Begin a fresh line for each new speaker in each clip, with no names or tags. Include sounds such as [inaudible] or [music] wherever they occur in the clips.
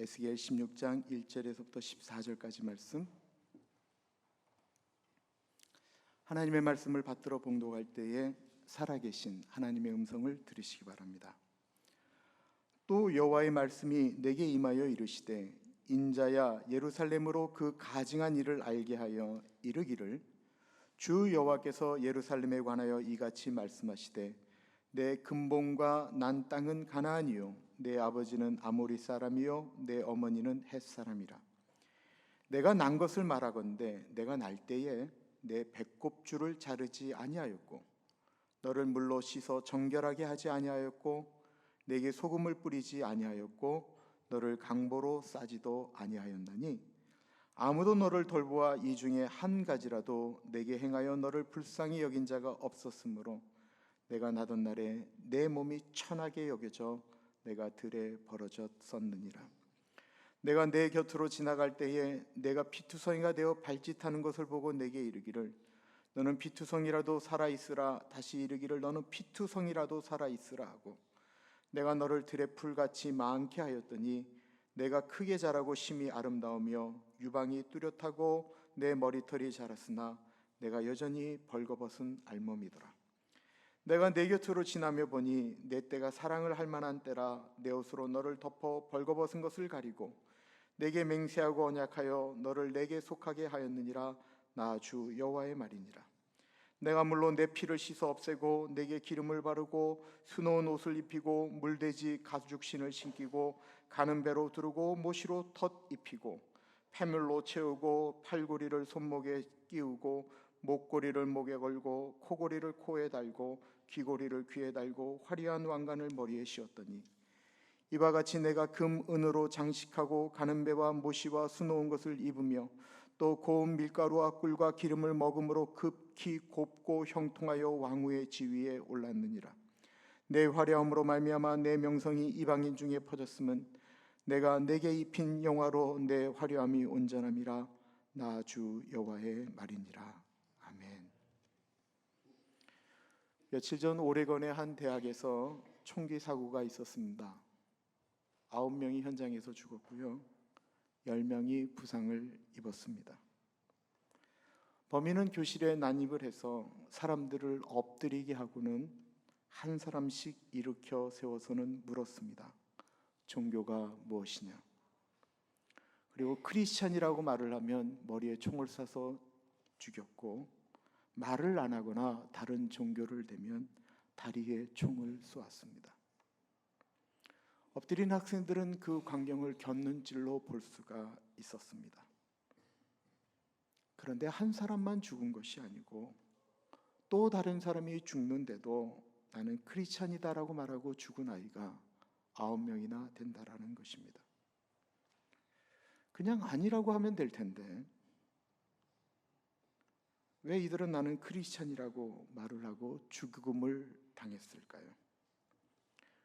에스겔 16장 1절에서부터 14절까지 말씀 하나님의 말씀을 받들어 봉독할 때에 살아계신 하나님의 음성을 들으시기 바랍니다. 또 여호와의 말씀이 내게 임하여 이르시되 인자야 예루살렘으로 그 가증한 일을 알게 하여 이르기를 주 여호와께서 예루살렘에 관하여 이같이 말씀하시되 내 근본과 난 땅은 가나안이요 내 아버지는 아모리 사람이요 내 어머니는 헷 사람이라. 내가 난 것을 말하건대 내가 날 때에 내 배꼽줄을 자르지 아니하였고 너를 물로 씻어 정결하게 하지 아니하였고 내게 소금을 뿌리지 아니하였고 너를 강보로 싸지도 아니하였나니 아무도 너를 돌보아 이 중에 한 가지라도 내게 행하여 너를 불쌍히 여긴 자가 없었으므로 내가 나던 날에 내 몸이 천하게 여겨져 내가 들에 벌어졌었느니라. 내가 내 곁으로 지나갈 때에 내가 피투성이가 되어 발짓하는 것을 보고 내게 이르기를 너는 피투성이라도 살아 있으라 다시 이르기를 너는 피투성이라도 살아 있으라 하고 내가 너를 들에 풀같이 많게 하였더니 내가 크게 자라고 심히 아름다우며 유방이 뚜렷하고 내 머리털이 자랐으나 내가 여전히 벌거벗은 알몸이더라 내가 내 곁으로 지나며 보니 내 때가 사랑을 할 만한 때라 내 옷으로 너를 덮어 벌거벗은 것을 가리고 내게 맹세하고 언약하여 너를 내게 속하게 하였느니라. 나 주 여호와의 말이니라. 내가 물론 내 피를 씻어 없애고 내게 기름을 바르고 수놓은 옷을 입히고 물돼지 가죽신을 신기고 가는 배로 두르고 모시로 덧 입히고 패물로 채우고 팔고리를 손목에 끼우고 목고리를 목에 걸고 코고리를 코에 달고 귀고리를 귀에 달고 화려한 왕관을 머리에 씌웠더니 이와 같이 내가 금 은으로 장식하고 가는 배와 모시와 수놓은 것을 입으며 또 고운 밀가루와 꿀과 기름을 먹음으로 급히 곱고 형통하여 왕후의 지위에 올랐느니라. 내 화려함으로 말미암아 내 명성이 이방인 중에 퍼졌음은 내가 내게 입힌 영화로 내 화려함이 온전함이라. 나 주 여호와의 말이니라. 아멘 며칠 전 오레건의 한 대학에서 총기 사고가 있었습니다 아홉 명이 현장에서 죽었고요. 열 명이 부상을 입었습니다. 범인은 교실에 난입을 해서 사람들을 엎드리게 하고는 한 사람씩 일으켜 세워서는 물었습니다. 종교가 무엇이냐? 그리고 크리스찬이라고 말을 하면 머리에 총을 쏴서 죽였고 말을 안 하거나 다른 종교를 대면 다리에 총을 쏘았습니다. 엎드린 학생들은 그 광경을 곁눈질로 볼 수가 있었습니다. 그런데 한 사람만 죽은 것이 아니고 또 다른 사람이 죽는데도 나는 크리스찬이다라고 말하고 죽은 아이가 아홉 명이나 된다라는 것입니다. 그냥 아니라고 하면 될 텐데 왜 이들은 나는 크리스찬이라고 말을 하고 죽음을 당했을까요?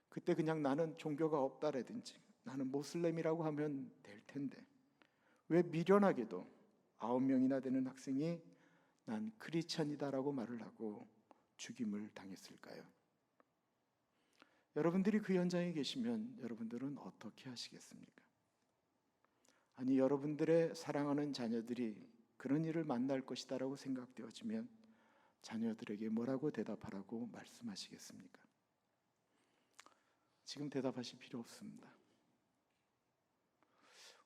그때 그냥 나는 종교가 없다라든지 나는 모슬렘이라고 하면 될 텐데 왜 미련하게도 아홉 명이나 되는 학생이 난 크리스천이다라고 말을 하고 죽임을 당했을까요? 여러분들이 그 현장에 계시면 여러분들은 어떻게 하시겠습니까? 아니 여러분들의 사랑하는 자녀들이 그런 일을 만날 것이다라고 생각되어지면 자녀들에게 뭐라고 대답하라고 말씀하시겠습니까? 지금 대답하실 필요 없습니다.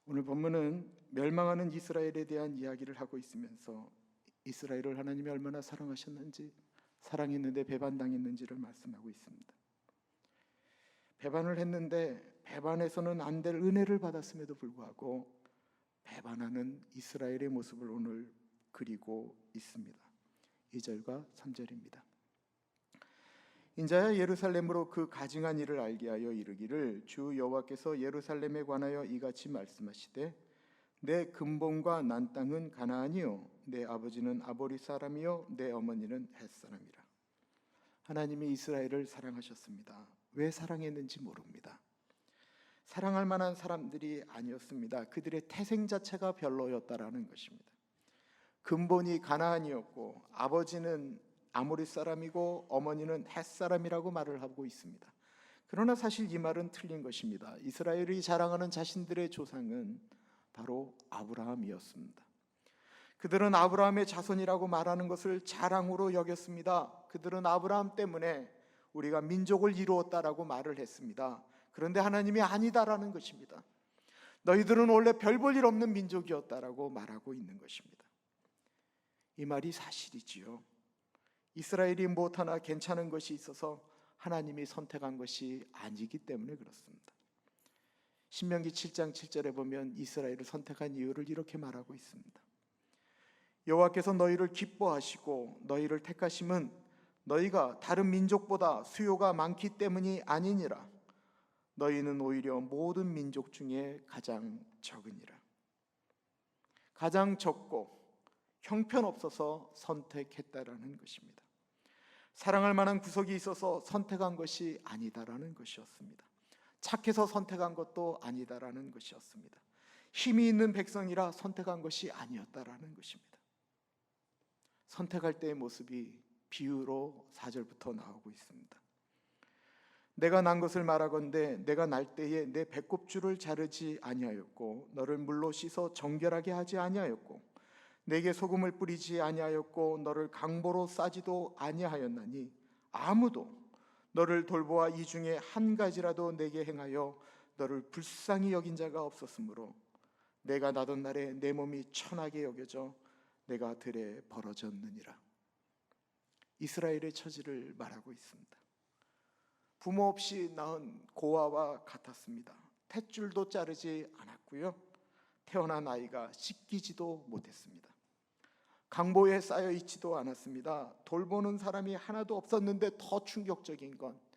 오늘 본문은 멸망하는 이스라엘에 대한 이야기를 하고 있으면서 이스라엘을 하나님이 얼마나 사랑하셨는지 사랑했는데 배반당했는지를 말씀하고 있습니다. 배반을 했는데 배반해서는 안 될 은혜를 받았음에도 불구하고 배반하는 이스라엘의 모습을 오늘 그리고 있습니다. 2절과 3절입니다. 인자야 예루살렘으로 그 가증한 일을 알게 하여 이르기를 주 여호와께서 예루살렘에 관하여 이같이 말씀하시되 내 근본과 난 땅은 가나안이요 내 아버지는 아보리 사람이요 내 어머니는 헷 사람이라 하나님이 이스라엘을 사랑하셨습니다. 왜 사랑했는지 모릅니다. 사랑할 만한 사람들이 아니었습니다. 그들의 태생 자체가 별로였다라는 것입니다. 근본이 가나안이었고 아버지는 아모리 사람이고 어머니는 헷 사람이라고 말을 하고 있습니다. 그러나 사실 이 말은 틀린 것입니다. 이스라엘이 자랑하는 자신들의 조상은 바로 아브라함이었습니다. 그들은 아브라함의 자손이라고 말하는 것을 자랑으로 여겼습니다. 그들은 아브라함 때문에 우리가 민족을 이루었다라고 말을 했습니다. 그런데 하나님이 아니다라는 것입니다. 너희들은 원래 별 볼 일 없는 민족이었다라고 말하고 있는 것입니다. 이 말이 사실이지요. 이스라엘이 무엇 하나 괜찮은 것이 있어서 하나님이 선택한 것이 아니기 때문에 그렇습니다. 신명기 7장 7절에 보면 이스라엘을 선택한 이유를 이렇게 말하고 있습니다. 여호와께서 너희를 기뻐하시고 너희를 택하심은 너희가 다른 민족보다 수요가 많기 때문이 아니니라. 너희는 오히려 모든 민족 중에 가장 적으니라. 가장 적고 형편없어서 선택했다라는 것입니다. 사랑할 만한 구석이 있어서 선택한 것이 아니다라는 것이었습니다. 착해서 선택한 것도 아니다라는 것이었습니다. 힘이 있는 백성이라 선택한 것이 아니었다라는 것입니다. 선택할 때의 모습이 비유로 4절부터 나오고 있습니다. 내가 난 것을 말하건대 내가 날 때에 내 배꼽줄을 자르지 아니하였고 너를 물로 씻어 정결하게 하지 아니하였고 내게 소금을 뿌리지 아니하였고 너를 강보로 싸지도 아니하였나니 아무도 너를 돌보아 이 중에 한 가지라도 내게 행하여 너를 불쌍히 여긴 자가 없었으므로 내가 나던 날에 내 몸이 천하게 여겨져 내가 들에 벌어졌느니라. 이스라엘의 처지를 말하고 있습니다. 부모 없이 낳은 고아와 같았습니다. 탯줄도 자르지 않았고요. 태어난 아이가 씻기지도 못했습니다. 강보에 쌓여 있지도 않았습니다. 돌보는 사람이 하나도 없었는데 더 충격적인 건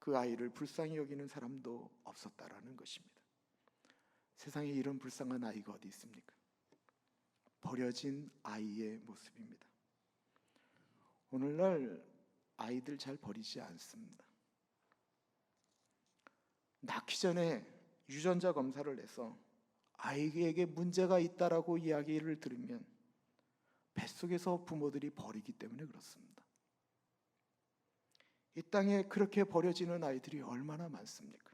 그 아이를 불쌍히 여기는 사람도 없었다라는 것입니다. 세상에 이런 불쌍한 아이가 어디 있습니까? 버려진 아이의 모습입니다. 오늘날 아이들 잘 버리지 않습니다. 낳기 전에 유전자 검사를 해서 아이에게 문제가 있다라고 이야기를 들으면 뱃속에서 부모들이 버리기 때문에 그렇습니다. 이 땅에 그렇게 버려지는 아이들이 얼마나 많습니까?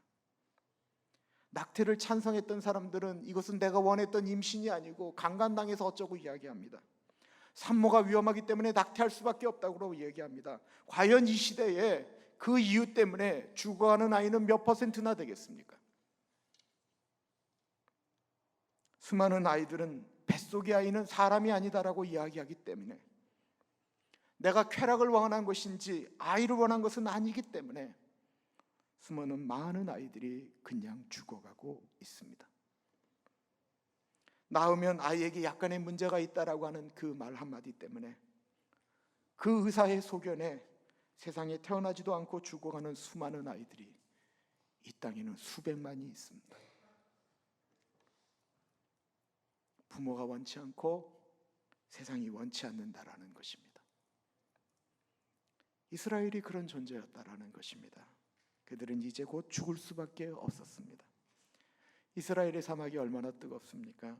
낙태를 찬성했던 사람들은 이것은 내가 원했던 임신이 아니고 강간당해서 어쩌고 이야기합니다. 산모가 위험하기 때문에 낙태할 수밖에 없다고 얘기합니다. 과연 이 시대에 그 이유 때문에 죽어가는 아이는 몇 퍼센트나 되겠습니까? 수많은 아이들은 뱃속의 아이는 사람이 아니다라고 이야기하기 때문에 내가 쾌락을 원한 것인지 아이를 원한 것은 아니기 때문에 수많은 많은 아이들이 그냥 죽어가고 있습니다. 낳으면 아이에게 약간의 문제가 있다라고 하는 그 말 한마디 때문에 그 의사의 소견에 세상에 태어나지도 않고 죽어가는 수많은 아이들이 이 땅에는 수백만이 있습니다. 부모가 원치 않고 세상이 원치 않는다라는 것입니다. 이스라엘이 그런 존재였다라는 것입니다. 그들은 이제 곧 죽을 수밖에 없었습니다. 이스라엘의 사막이 얼마나 뜨겁습니까?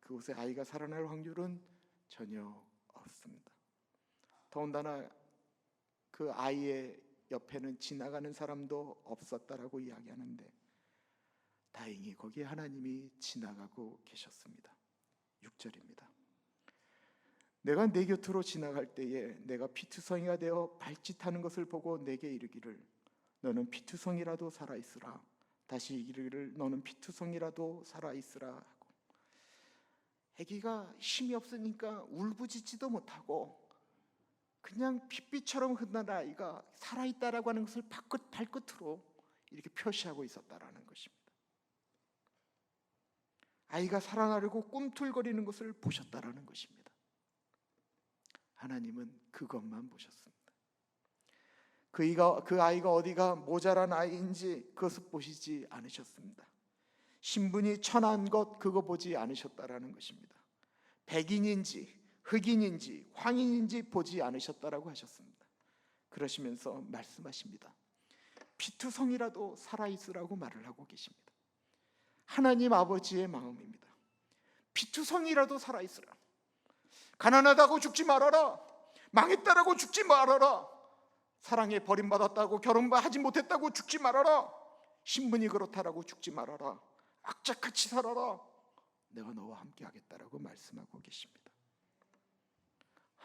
그곳에 아이가 살아날 확률은 전혀 없습니다. 더군다나 그 아이의 옆에는 지나가는 사람도 없었다라고 이야기하는데 다행히 거기에 하나님이 지나가고 계셨습니다. 6절입니다. 내가 내 곁으로 지나갈 때에 내가 피투성이가 되어 발짓하는 것을 보고 내게 이르기를 너는 피투성이라도 살아 있으라. 다시 이르기를 너는 피투성이라도 살아 있으라 하고 아기가 힘이 없으니까 울부짖지도 못하고 그냥 핏빛처럼 흔한 아이가 살아 있다라고 하는 것을 발끝 발끝으로 이렇게 표시하고 있었다라는 것입니다. 아이가 살아나려고 꿈틀거리는 것을 보셨다라는 것입니다. 하나님은 그것만 보셨습니다. 그이가 그 아이가 어디가 모자란 아이인지 그것을 보시지 않으셨습니다. 신분이 천한 것 그거 보지 않으셨다라는 것입니다. 백인인지 흑인인지 황인인지 보지 않으셨다라고 하셨습니다. 그러시면서 말씀하십니다. 피투성이라도 살아 있으라고 말을 하고 계십니다. 하나님 아버지의 마음입니다. 피투성이라도 살아 있으라. 가난하다고 죽지 말아라. 망했다라고 죽지 말아라. 사랑에 버림받았다고 결혼하지 못했다고 죽지 말아라. 신분이 그렇다라고 죽지 말아라. 악착같이 살아라. 내가 너와 함께 하겠다라고 말씀하고 계십니다.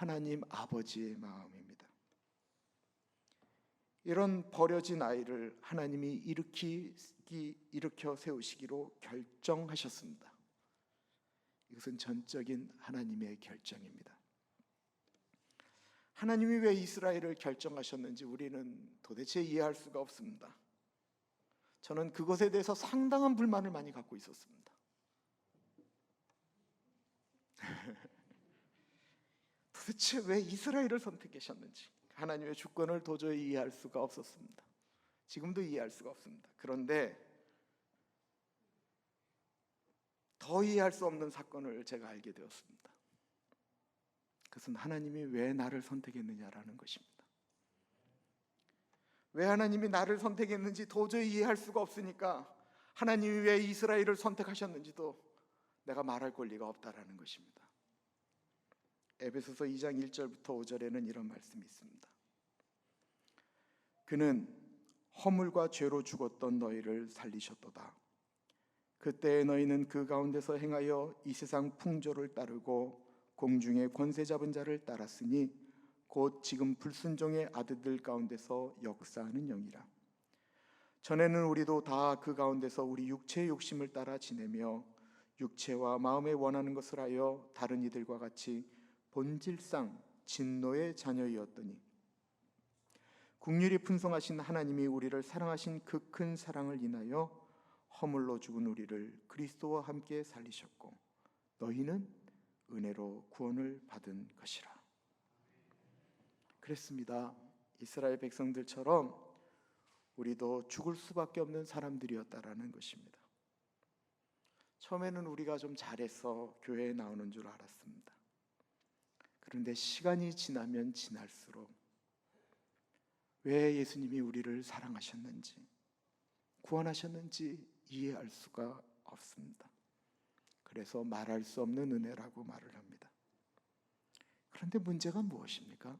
하나님 아버지의 마음입니다. 이런 버려진 아이를 하나님이 일으키기 일으켜 세우시기로 결정하셨습니다. 이것은 전적인 하나님의 결정입니다. 하나님이 왜 이스라엘을 결정하셨는지 우리는 도대체 이해할 수가 없습니다. 저는 그것에 대해서 상당한 불만을 많이 갖고 있었습니다. [laughs] 도대체 왜 이스라엘을 선택하셨는지 하나님의 주권을 도저히 이해할 수가 없었습니다. 지금도 이해할 수가 없습니다. 그런데 더 이해할 수 없는 사건을 제가 알게 되었습니다. 그것은 하나님이 왜 나를 선택했느냐라는 것입니다. 왜 하나님이 나를 선택했는지 도저히 이해할 수가 없으니까 하나님이 왜 이스라엘을 선택하셨는지도 내가 말할 권리가 없다라는 것입니다. 에베소서 2장 1절부터 5절에는 이런 말씀이 있습니다. 그는 허물과 죄로 죽었던 너희를 살리셨도다. 그때 너희는 그 가운데서 행하여 이 세상 풍조를 따르고 공중의 권세 잡은 자를 따랐으니 곧 지금 불순종의 아들들 가운데서 역사하는 영이라. 전에는 우리도 다 그 가운데서 우리 육체의 욕심을 따라 지내며 육체와 마음에 원하는 것을 하여 다른 이들과 같이 본질상 진노의 자녀이었더니 국률이 풍성하신 하나님이 우리를 사랑하신 그 큰 사랑을 인하여 허물로 죽은 우리를 그리스도와 함께 살리셨고 너희는 은혜로 구원을 받은 것이라. 그랬습니다. 이스라엘 백성들처럼 우리도 죽을 수밖에 없는 사람들이었다라는 것입니다. 처음에는 우리가 좀 잘해서 교회에 나오는 줄 알았습니다. 그런데 시간이 지나면 지날수록 왜 예수님이 우리를 사랑하셨는지 구원하셨는지 이해할 수가 없습니다. 그래서 말할 수 없는 은혜라고 말을 합니다. 그런데 문제가 무엇입니까?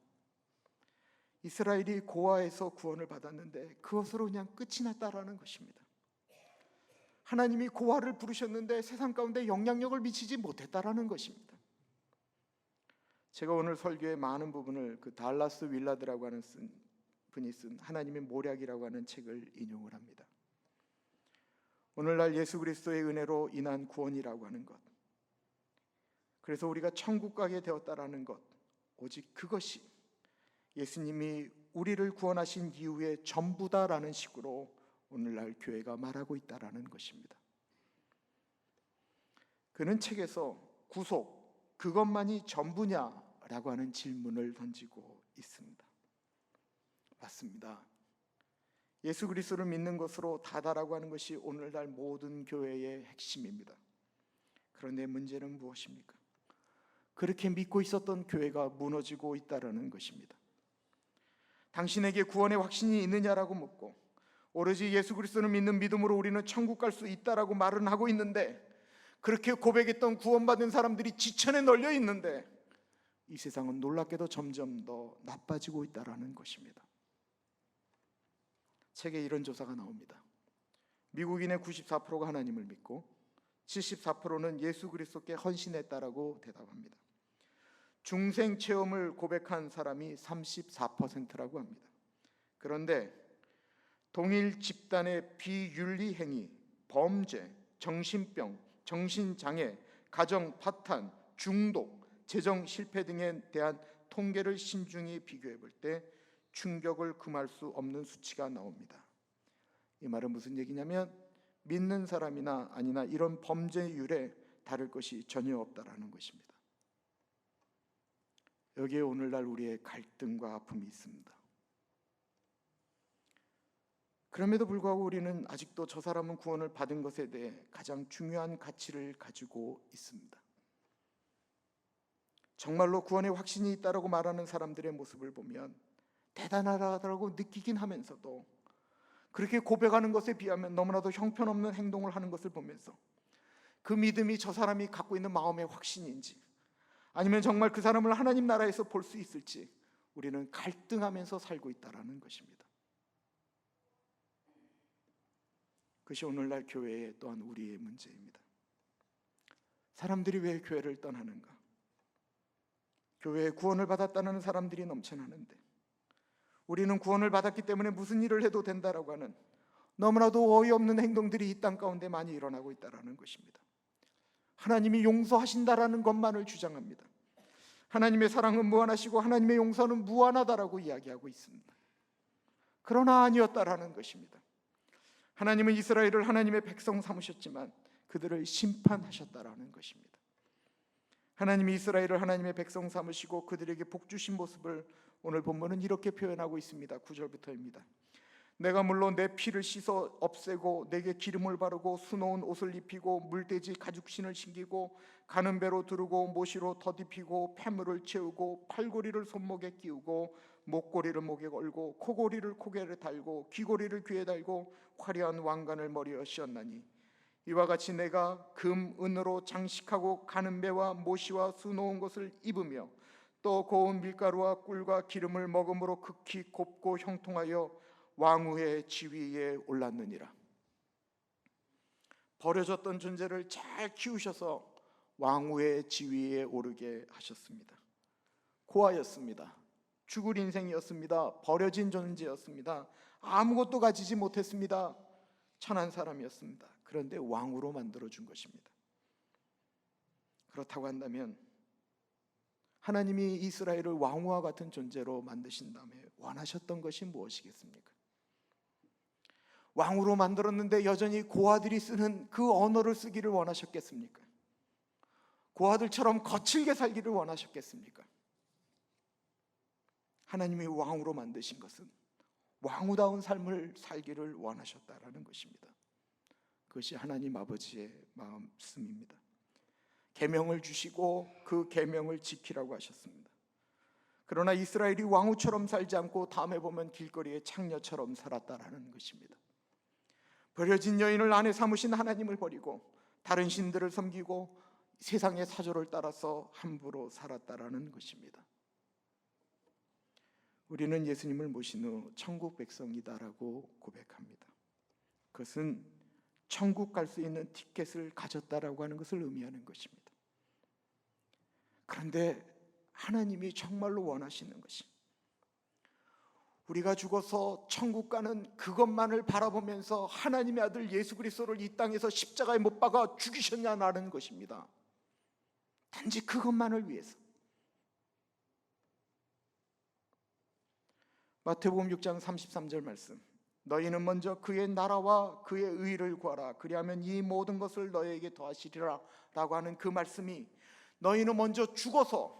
이스라엘이 고아에서 구원을 받았는데 그것으로 그냥 끝이 났다라는 것입니다. 하나님이 고아를 부르셨는데 세상 가운데 영향력을 미치지 못했다라는 것입니다. 제가 오늘 설교의 많은 부분을 그 달라스 윌라드라고 하는 쓴 분이 쓴 하나님의 모략이라고 하는 책을 인용을 합니다. 오늘날 예수 그리스도의 은혜로 인한 구원이라고 하는 것. 그래서 우리가 천국 가게 되었다라는 것. 오직 그것이 예수님이 우리를 구원하신 이후의 전부다라는 식으로 오늘날 교회가 말하고 있다라는 것입니다. 그는 책에서 구속 그것만이 전부냐라고 하는 질문을 던지고 있습니다. 맞습니다. 예수 그리스도를 믿는 것으로 다다라고 하는 것이 오늘날 모든 교회의 핵심입니다. 그런데 문제는 무엇입니까? 그렇게 믿고 있었던 교회가 무너지고 있다라는 것입니다. 당신에게 구원의 확신이 있느냐라고 묻고 오로지 예수 그리스도를 믿는 믿음으로 우리는 천국 갈 수 있다라고 말은 하고 있는데 그렇게 고백했던 구원받은 사람들이 지천에 널려 있는데 이 세상은 놀랍게도 점점 더 나빠지고 있다라는 것입니다. 책에 이런 조사가 나옵니다. 미국인의 94%가 하나님을 믿고 74%는 예수 그리스도께 헌신했다라고 대답합니다. 중생 체험을 고백한 사람이 34%라고 합니다. 그런데 동일 집단의 비윤리 행위, 범죄, 정신병, 정신장애, 가정 파탄, 중독, 재정 실패 등에 대한 통계를 신중히 비교해 볼 때 충격을 금할 수 없는 수치가 나옵니다. 이 말은 무슨 얘기냐면 믿는 사람이나 아니나 이런 범죄율에 다를 것이 전혀 없다라는 것입니다. 여기에 오늘날 우리의 갈등과 아픔이 있습니다. 그럼에도 불구하고 우리는 아직도 저 사람은 구원을 받은 것에 대해 가장 중요한 가치를 가지고 있습니다. 정말로 구원의 확신이 있다라고 말하는 사람들의 모습을 보면 대단하다고 느끼긴 하면서도 그렇게 고백하는 것에 비하면 너무나도 형편없는 행동을 하는 것을 보면서 그 믿음이 저 사람이 갖고 있는 마음의 확신인지 아니면 정말 그 사람을 하나님 나라에서 볼 수 있을지 우리는 갈등하면서 살고 있다라는 것입니다. 그것이 오늘날 교회의 또한 우리의 문제입니다. 사람들이 왜 교회를 떠나는가? 교회에 구원을 받았다는 사람들이 넘쳐나는데 우리는 구원을 받았기 때문에 무슨 일을 해도 된다라고 하는 너무나도 어이없는 행동들이 이 땅 가운데 많이 일어나고 있다라는 것입니다. 하나님이 용서하신다라는 것만을 주장합니다. 하나님의 사랑은 무한하시고 하나님의 용서는 무한하다라고 이야기하고 있습니다. 그러나 아니었다라는 것입니다. 하나님은 이스라엘을 하나님의 백성 삼으셨지만 그들을 심판하셨다라는 것입니다. 하나님이 이스라엘을 하나님의 백성 삼으시고 그들에게 복 주신 모습을 오늘 본문은 이렇게 표현하고 있습니다. 9절부터입니다. 내가 물론 내 피를 씻어 없애고 내게 기름을 바르고 수놓은 옷을 입히고 물돼지 가죽신을 신기고 가는 배로 두르고 모시로 더딥히고 폐물을 채우고 팔고리를 손목에 끼우고 목고리를 목에 걸고 코고리를 코게에 달고 귀고리를 귀에 달고 화려한 왕관을 머리에 씌웠나니 이와 같이 내가 금 은으로 장식하고 가는 배와 모시와 수놓은 것을 입으며 또 고운 밀가루와 꿀과 기름을 먹음으로 극히 곱고 형통하여 왕후의 지위에 올랐느니라. 버려졌던 존재를 잘 키우셔서 왕후의 지위에 오르게 하셨습니다. 고아였습니다. 죽을 인생이었습니다. 버려진 존재였습니다. 아무것도 가지지 못했습니다. 천한 사람이었습니다. 그런데 왕으로 만들어 준 것입니다. 그렇다고 한다면 하나님이 이스라엘을 왕후와 같은 존재로 만드신 다음에 원하셨던 것이 무엇이겠습니까? 왕으로 만들었는데 여전히 고아들이 쓰는 그 언어를 쓰기를 원하셨겠습니까? 고아들처럼 거칠게 살기를 원하셨겠습니까? 하나님이 왕으로 만드신 것은 왕우다운 삶을 살기를 원하셨다라는 것입니다. 그것이 하나님 아버지의 마음씀입니다. 계명을 주시고 그 계명을 지키라고 하셨습니다. 그러나 이스라엘이 왕후처럼 살지 않고 다음에 보면 길거리의 창녀처럼 살았다라는 것입니다. 버려진 여인을 아내 삼으신 하나님을 버리고 다른 신들을 섬기고 세상의 사조를 따라서 함부로 살았다라는 것입니다. 우리는 예수님을 모신 후 천국 백성이다라고 고백합니다. 그것은 천국 갈 수 있는 티켓을 가졌다라고 하는 것을 의미하는 것입니다. 그런데 하나님이 정말로 원하시는 것이 우리가 죽어서 천국 가는 그것만을 바라보면서 하나님의 아들 예수 그리스도를 이 땅에서 십자가에 못 박아 죽이셨냐라는 것입니다. 단지 그것만을 위해서. 마태복음 6장 33절 말씀. 너희는 먼저 그의 나라와 그의 의를 구하라. 그리하면 이 모든 것을 너희에게 더하시리라라고 하는 그 말씀이 너희는 먼저 죽어서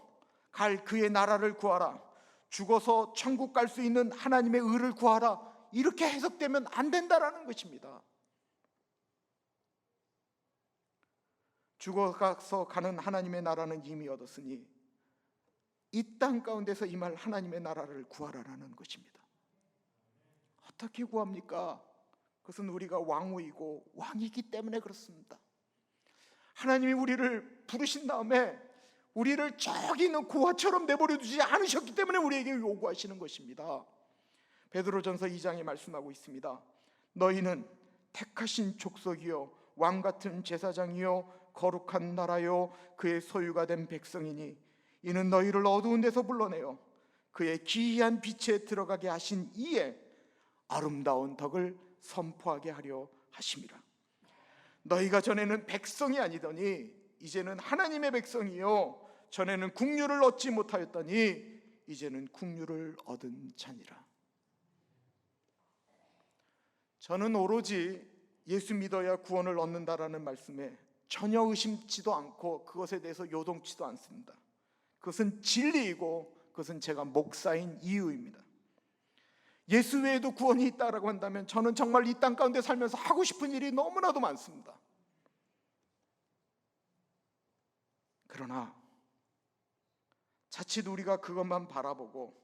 갈 그의 나라를 구하라. 죽어서 천국 갈 수 있는 하나님의 의를 구하라. 이렇게 해석되면 안 된다라는 것입니다. 죽어가서 가는 하나님의 나라는 이미 얻었으니 이 땅 가운데서 임할 하나님의 나라를 구하라라는 것입니다. 어떻게 구합니까? 그것은 우리가 왕후이고 왕이기 때문에 그렇습니다. 하나님이 우리를 부르신 다음에 우리를 저기 있는 고아처럼 내버려 두지 않으셨기 때문에 우리에게 요구하시는 것입니다. 베드로전서 2장에 말씀하고 있습니다. 너희는 택하신 족속이요 왕 같은 제사장이요 거룩한 나라요 그의 소유가 된 백성이니 이는 너희를 어두운 데서 불러내어 그의 기이한 빛에 들어가게 하신 이에 아름다운 덕을 선포하게 하려 하심이라. 너희가 전에는 백성이 아니더니 이제는 하나님의 백성이요 전에는 국류를 얻지 못하였더니 이제는 국류를 얻은 자니라. 저는 오로지 예수 믿어야 구원을 얻는다라는 말씀에 전혀 의심치도 않고 그것에 대해서 요동치도 않습니다. 그것은 진리이고 그것은 제가 목사인 이유입니다. 예수 외에도 구원이 있다라고 한다면 저는 정말 이 땅 가운데 살면서 하고 싶은 일이 너무나도 많습니다. 그러나 자칫 우리가 그것만 바라보고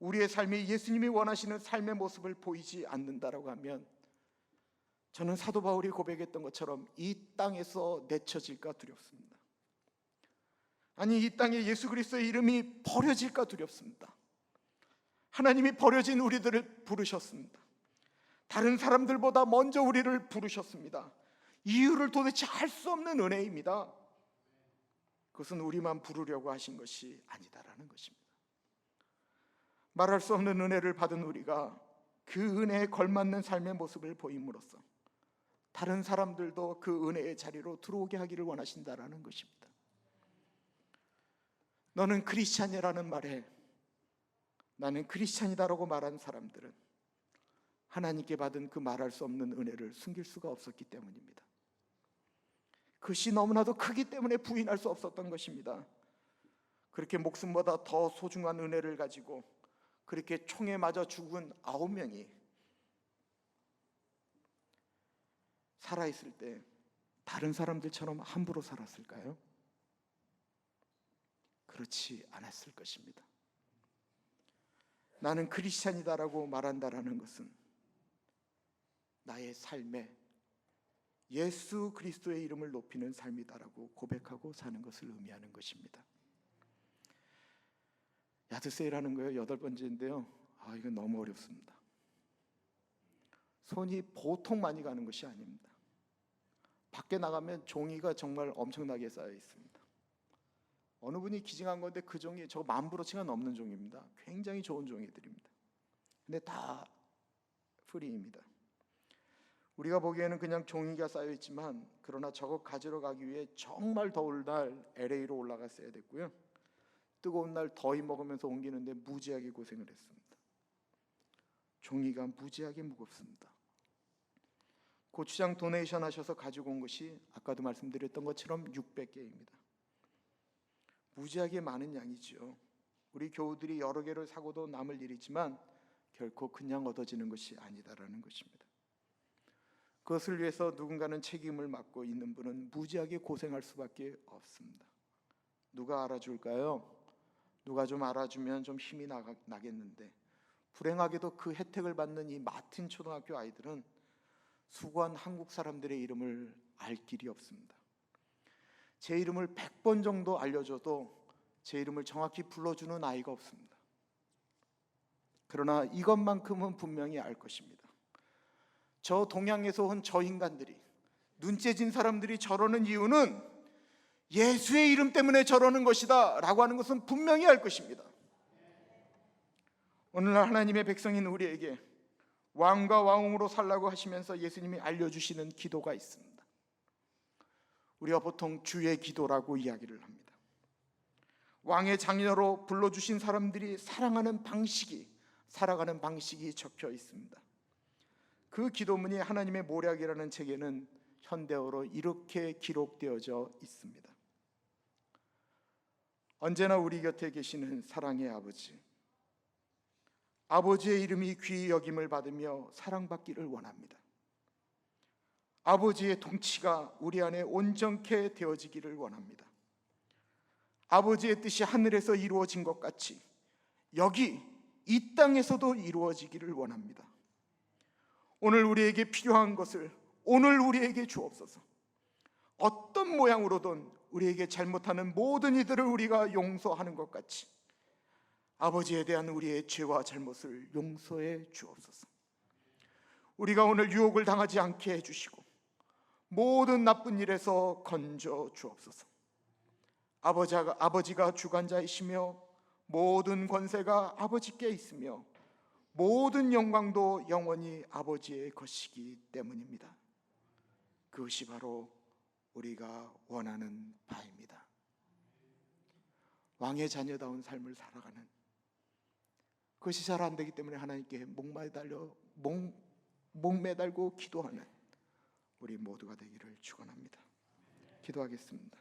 우리의 삶이 예수님이 원하시는 삶의 모습을 보이지 않는다라고 하면 저는 사도 바울이 고백했던 것처럼 이 땅에서 내쳐질까 두렵습니다. 아니 이 땅에 예수 그리스도의 이름이 버려질까 두렵습니다. 하나님이 버려진 우리들을 부르셨습니다. 다른 사람들보다 먼저 우리를 부르셨습니다. 이유를 도대체 알 수 없는 은혜입니다. 그것은 우리만 부르려고 하신 것이 아니다라는 것입니다. 말할 수 없는 은혜를 받은 우리가 그 은혜에 걸맞는 삶의 모습을 보임으로써 다른 사람들도 그 은혜의 자리로 들어오게 하기를 원하신다라는 것입니다. 너는 크리스찬이라는 말에 나는 크리스찬이다라고 말한 사람들은 하나님께 받은 그 말할 수 없는 은혜를 숨길 수가 없었기 때문입니다. 그것이 너무나도 크기 때문에 부인할 수 없었던 것입니다. 그렇게 목숨보다 더 소중한 은혜를 가지고 그렇게 총에 맞아 죽은 아홉 명이 살아 있을 때 다른 사람들처럼 함부로 살았을까요? 그렇지 않았을 것입니다. 나는 크리스찬이다라고 말한다라는 것은 나의 삶에 예수 그리스도의 이름을 높이는 삶이다라고 고백하고 사는 것을 의미하는 것입니다. 야드세이라는 거예요. 여덟 번째인데요. 아, 이건 너무 어렵습니다. 손이 보통 많이 가는 것이 아닙니다. 밖에 나가면 종이가 정말 엄청나게 쌓여 있습니다. 어느 분이 기증한 건데 그 종이 저 만부로치가 넘는 종입니다. 굉장히 좋은 종이들입니다. 근데 다 프리입니다. 우리가 보기에는 그냥 종이가 쌓여 있지만 그러나 저거 가지러 가기 위해 정말 더울 날 LA로 올라갔어야 됐고요. 뜨거운 날 더위 먹으면서 옮기는데 무지하게 고생을 했습니다. 종이가 무지하게 무겁습니다. 고추장 도네이션 하셔서 가지고 온 것이 아까도 말씀드렸던 것처럼 600개입니다. 무지하게 많은 양이지요. 우리 교우들이 여러 개를 사고도 남을 일이지만 결코 그냥 얻어지는 것이 아니다라는 것입니다. 그것을 위해서 누군가는 책임을 맡고 있는 분은 무지하게 고생할 수밖에 없습니다. 누가 알아줄까요? 누가 좀 알아주면 좀 힘이 나, 나겠는데 불행하게도 그 혜택을 받는 이 마틴 초등학교 아이들은 수고한 한국 사람들의 이름을 알 길이 없습니다. 제 이름을 100번 정도 알려줘도 제 이름을 정확히 불러주는 아이가 없습니다. 그러나 이것만큼은 분명히 알 것입니다. 저 동양에서 온 저 인간들이 눈째진 사람들이 저러는 이유는 예수의 이름 때문에 저러는 것이다 라고 하는 것은 분명히 알 것입니다. 오늘날 하나님의 백성인 우리에게 왕과 왕으로 살라고 하시면서 예수님이 알려주시는 기도가 있습니다. 우리가 보통 주의 기도라고 이야기를 합니다. 왕의 장녀로 불러주신 사람들이 사랑하는 방식이 살아가는 방식이 적혀 있습니다. 그 기도문이 하나님의 모략이라는 책에는 현대어로 이렇게 기록되어져 있습니다. 언제나 우리 곁에 계시는 사랑의 아버지. 아버지의 이름이 귀히 여김을 받으며 사랑받기를 원합니다. 아버지의 통치가 우리 안에 온전케 되어지기를 원합니다. 아버지의 뜻이 하늘에서 이루어진 것 같이 여기 이 땅에서도 이루어지기를 원합니다. 오늘 우리에게 필요한 것을 오늘 우리에게 주옵소서. 어떤 모양으로든 우리에게 잘못하는 모든 이들을 우리가 용서하는 것 같이 아버지에 대한 우리의 죄와 잘못을 용서해 주옵소서. 우리가 오늘 유혹을 당하지 않게 해 주시고 모든 나쁜 일에서 건져 주옵소서. 아버지가 아버지가 주관자이시며 모든 권세가 아버지께 있으며 모든 영광도 영원히 아버지의 것이기 때문입니다. 그것이 바로 우리가 원하는 바입니다. 왕의 자녀다운 삶을 살아가는 그것이 잘 안 되기 때문에 하나님께 목매달려 목, 목매달고 기도하는 우리 모두가 되기를 축원합니다. 기도하겠습니다.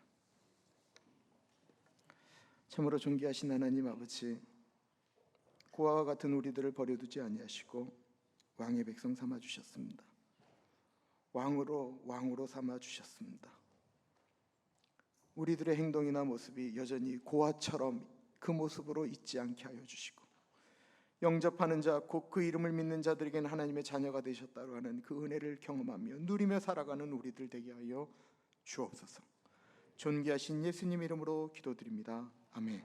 참으로 존귀하신 하나님 아버지 고아와 같은 우리들을 버려두지 아니하시고 왕의 백성 삼아 주셨습니다. 왕으로 왕으로 삼아 주셨습니다. 우리들의 행동이나 모습이 여전히 고아처럼 그 모습으로 있지 않게 하여 주시고 영접하는 자 곧 그 이름을 믿는 자들에게는 하나님의 자녀가 되셨다고 하는 그 은혜를 경험하며 누리며 살아가는 우리들 되게 하여 주옵소서. 존귀하신 예수님 이름으로 기도드립니다. 아멘.